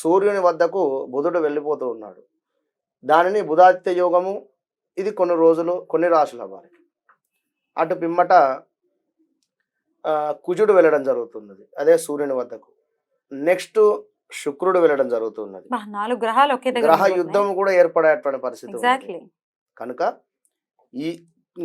సూర్యుని వద్దకు బుధుడు వెళ్ళిపోతూ ఉన్నాడు. దానిని బుధాదిత్య యోగము ఇది కొన్ని రోజులు కొన్ని రాశుల వారికి. అటు పిమ్మట కుజుడు వెళ్ళడం జరుగుతున్నది అదే సూర్యుని వద్దకు. నెక్స్ట్ శుక్రుడు వెళ్ళడం జరుగుతున్నది. నాలుగు గ్రహాలు గ్రహ యుద్ధం కూడా ఏర్పడేటువంటి పరిస్థితి కనుక ఈ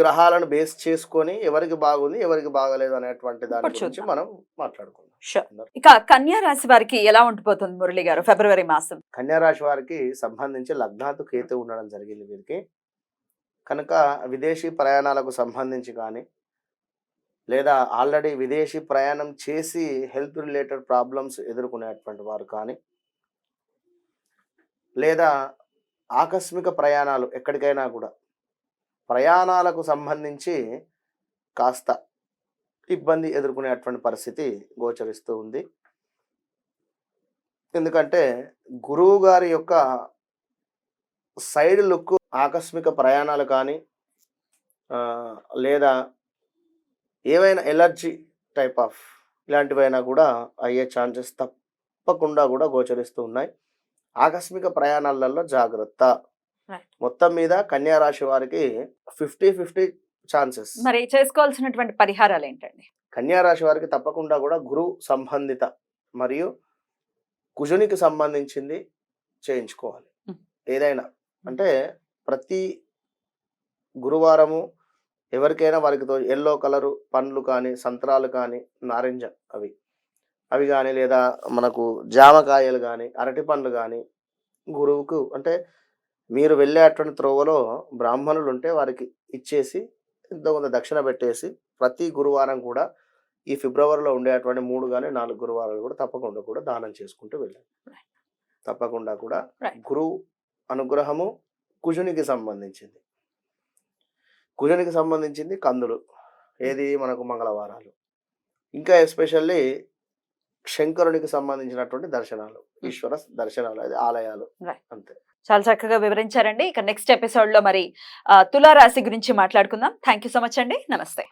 గ్రహాలను బేస్ చేసుకొని ఎవరికి బాగుంది ఎవరికి బాగలేదు అనేటువంటి దాని గురించి. మనం మాట్లాడుకుందాం. ఇక కన్యా రాశి వారికి ఎలా ఉండిపోతుంది మురళి గారు ఫిబ్రవరి మాసం? కన్యా రాశి వారికి సంబంధించి లగ్నాతు కేతు ఉండడం జరిగింది వీరికి. కనుక విదేశీ ప్రయాణాలకు సంబంధించి కానీ లేదా ఆల్రెడీ విదేశీ ప్రయాణం చేసి హెల్త్ రిలేటెడ్ ప్రాబ్లమ్స్ ఎదుర్కొనేటువంటి వారు కానీ లేదా ఆకస్మిక ప్రయాణాలు ఎక్కడికైనా కూడా ప్రయాణాలకు సంబంధించి కాస్త ఇబ్బంది ఎదుర్కొనేటువంటి పరిస్థితి గోచరిస్తూ ఉంది. ఎందుకంటే గురువు గారి యొక్క సైడ్ లుక్ ఆకస్మిక ప్రయాణాలు కానీ లేదా ఏవైనా ఎలర్జీ టైప్ ఆఫ్ ఇలాంటివైనా కూడా అయ్యే ఛాన్సెస్ తప్పకుండా కూడా గోచరిస్తూ ఉన్నాయి. ఆకస్మిక ప్రయాణాలలో జాగ్రత్త. మొత్తం మీద కన్యా రాశి వారికి ఫిఫ్టీ ఫిఫ్టీ ఛాన్సెస్. మరి చేసుకోవాల్సినటువంటి పరిహారాలు ఏంటండి కన్యా రాశి వారికి తప్పకుండా కూడా గురు సంబంధిత మరియు కుజునికి సంబంధించింది చేయించుకోవాలి. ఏదైనా అంటే ప్రతి గురువారము ఎవరికైనా వారికి ఎల్లో కలరు పండ్లు కానీ సంత్రాలు కానీ నారింజ అవి. అవి కానీ లేదా మనకు జామకాయలు కానీ అరటి పండ్లు కానీ గురువుకు అంటే మీరు వెళ్ళేటువంటి త్రోవలో బ్రాహ్మణులు ఉంటే వారికి ఇచ్చేసి ఎంతో కొంత దక్షిణ పెట్టేసి ప్రతి గురువారం కూడా ఈ ఫిబ్రవరిలో ఉండేటువంటి మూడు కానీ నాలుగు గురువారాలు కూడా తప్పకుండా కూడా దానం చేసుకుంటూ వెళ్ళండి తప్పకుండా కూడా. గురువు అనుగ్రహము కుజునికి సంబంధించింది. కుజునికి సంబంధించింది కందులు. ఏది మనకు మంగళవారాలు. ఇంకా ఎస్పెషల్లీ శంకరునికి సంబంధించినటువంటి దర్శనాలు. ఈశ్వర దర్శనాలు అది ఆలయాలు. అంతే. చాలా చక్కగా వివరించారండి. ఇక నెక్స్ట్ ఎపిసోడ్లో మరి తులారాశి గురించి మాట్లాడుకుందాం. థ్యాంక్ యూ సో మచ్ అండి. నమస్తే.